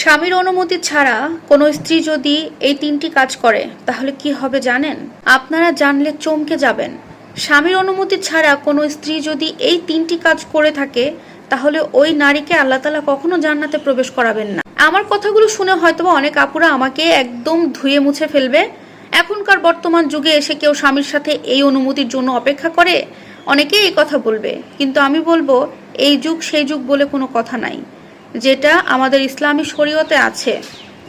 স্বামীর অনুমতি ছাড়া কোনো স্ত্রী যদি এই তিনটি কাজ করে, তাহলে কি হবে জানেন? আপনারা জানলে চমকে যাবেন। স্বামীর অনুমতি ছাড়া কোনো স্ত্রী যদি এই তিনটি কাজ করে থাকে, তাহলে ওই নারীকে আল্লাহ তালা কখনো জান্নাতে প্রবেশ করাবেন না। আমার কথাগুলো শুনে হয়তোবা অনেক আপুরা আমাকে একদম ধুয়ে মুছে ফেলবে। এখনকার বর্তমান যুগে এসে কেউ স্বামীর সাথে এই অনুমতির জন্য অপেক্ষা করে, অনেকেই এই কথা বলবে। কিন্তু আমি বলব, এই যুগ সেই যুগ বলে কোনো কথা নাই। যেটা আমাদের ইসলামী শরীয়তে আছে,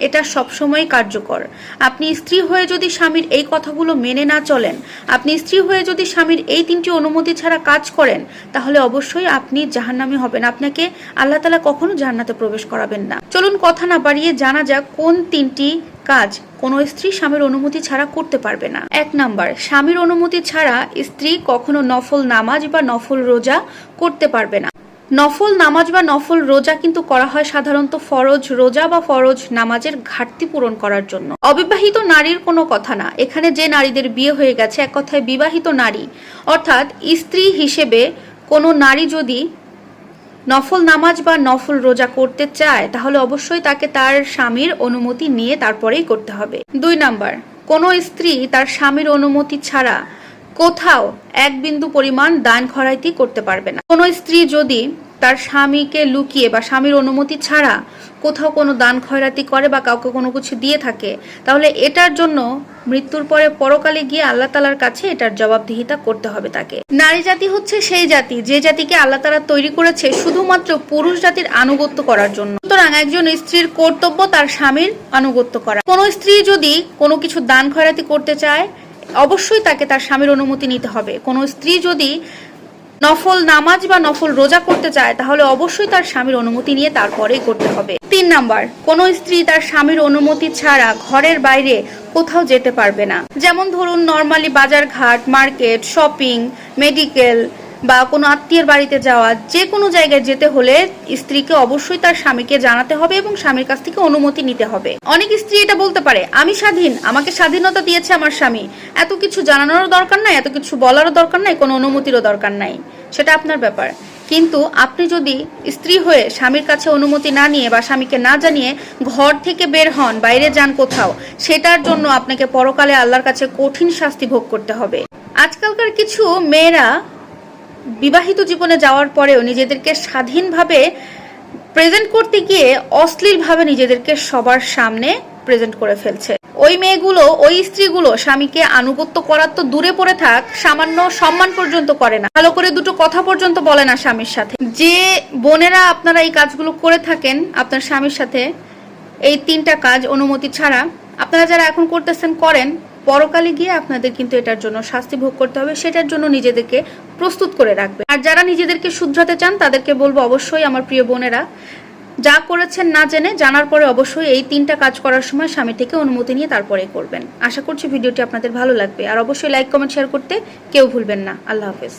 এটা সবসময় কার্যকর। আপনি স্ত্রী হয়ে যদি স্বামীর এই কথাগুলো মেনে না চলেন, আপনি স্ত্রী হয়ে যদি স্বামীর এই তিনটি অনুমতি ছাড়া কাজ করেন, তাহলে অবশ্যই আপনি জাহান্নামি হবেন। আপনাকে আল্লাহ তালা কখনো জান্নাতে প্রবেশ করাবেন না। চলুন কথা না বাড়িয়ে জানা যাক কোন তিনটি কাজ কোনো স্ত্রী স্বামীর অনুমতি ছাড়া করতে পারবে না। এক নাম্বার, স্বামীর অনুমতি ছাড়া স্ত্রী কখনো নফল নামাজ বা নফল রোজা করতে পারবে না। নফল নামাজ বা নফল রোজা কিন্তু করা হয় সাধারণত ফরজ রোজা বা ফরজ নামাজের ঘাটতি পূরণ করার জন্য। অবিবাহিত নারীর কোনো কথা না। এখানে যে নারীদের বিয়ে হয়ে গেছে, এক কথায় বিবাহিত নারী। অর্থাৎ স্ত্রী হিসেবে কোনো নারী যদি নফল নামাজ বা নফল রোজা করতে চায়, তাহলে অবশ্যই তাকে তার স্বামীর অনুমতি নিয়ে তারপরেই করতে হবে। দুই নাম্বার, কোনো স্ত্রী তার স্বামীর অনুমতি ছাড়া কোথাও এক বিন্দু পরিমাণ দান খরাইতি করতে পারবে না। কোনো স্ত্রী যদি তার স্বামীকে লুকিয়ে বা স্বামীর অনুমতি ছাড়া কোথাও কোনো দান খয়রাতি করে বা কাউকে কোনো কিছু দিয়ে থাকে, তাহলে এটার জন্য মৃত্যুর পরে পরকালে গিয়ে আল্লাহ তালার কাছে এটার জবাবদিহিতা করতে হবে তাকে। নারী জাতি হচ্ছে সেই জাতি, যে জাতিকে আল্লাহ তালা তৈরি করেছে শুধুমাত্র পুরুষ জাতির আনুগত্য করার জন্য। সুতরাং একজন স্ত্রীর কর্তব্য তার স্বামীর আনুগত্য করা। কোনো স্ত্রী যদি কোনো কিছু দান খয়রাতি করতে চায় অবশ্যই তাকে তার স্বামীর অনুমতি নিতে হবে। কোনো স্ত্রী যদি নফল নামাজ বা নফল রোজা করতে চায়, তাহলে অবশ্যই তার স্বামীর অনুমতি নিয়ে তারপরেই করতে হবে। তিন নাম্বার, কোনো স্ত্রী তার স্বামীর অনুমতি ছাড়া ঘরের বাইরে কোথাও যেতে পারবে না। যেমন ধরুন নর্মালি বাজার ঘাট মার্কেট শপিং মেডিকেল বা কোনো আত্মীয়ের বাড়িতে যাওয়া, যে কোনো জায়গায় যেতে হলে স্ত্রীকে অবশ্যই তার স্বামীকে জানাতে হবে এবং স্বামীর কাছ থেকে অনুমতি নিতে হবে। অনেক স্ত্রী এটা বলতে পারে, আমি স্বাধীন, আমাকে স্বাধীনতা দিয়েছে আমার স্বামী। এত কিছু জানানোরও দরকার নাই, এত কিছু বলারও দরকার নাই, কোনো অনুমতিরও দরকার নাই। সেটা আপনার ব্যাপার। কিন্তু আপনি যদি স্ত্রী হয়ে স্বামীর কাছে অনুমতি না নিয়ে বা স্বামীকে না জানিয়ে ঘর থেকে বের হন, বাইরে যান কোথাও, সেটার জন্য আপনাকে পরকালে আল্লাহর কাছে কঠিন শাস্তি ভোগ করতে হবে। আজকালকার কিছু মেয়েরা বিবাহিত জীবনে যাওয়ার পরেও নিজেদেরকে স্বাধীনভাবে প্রেজেন্ট করতে গিয়ে অশ্লীলভাবে নিজেদেরকে সবার সামনে প্রেজেন্ট করে ফেলছে। ওই মেয়েগুলো, ওই স্ত্রীগুলো স্বামীকে আনুগত্য করার তো দূরে পড়ে থাক, সামান্য সম্মান পর্যন্ত করে না। ভালো করে দুটো কথা পর্যন্ত বলে না স্বামীর সাথে। যে বোনেরা আপনারা এই কাজগুলো করে থাকেন, আপনার স্বামীর সাথে, এই তিনটা কাজ অনুমতি ছাড়া, আপনারা যারা এখন করতেছেন করেন পরকালে গিয়ে আপনাদের কিন্তু এটার জন্য শাস্তি ভোগ করতে হবে, সেটার জন্য নিজেদেরকে প্রস্তুত করে রাখবে। আর যারা নিজেদেরকে শুধরাতে চান, তাদেরকে বলব অবশ্যই, আমার প্রিয় বোনেরা, যা করেছেন না জেনে জানার পরে অবশ্যই এই তিনটা কাজ করার সময় স্বামী থেকে অনুমতি নিয়ে তারপরে করবেন। আশা করছি ভিডিওটি আপনাদের ভালো লাগবে। আর অবশ্যই লাইক কমেন্ট শেয়ার করতে কেউ ভুলবেন না। আল্লাহ হাফেজ।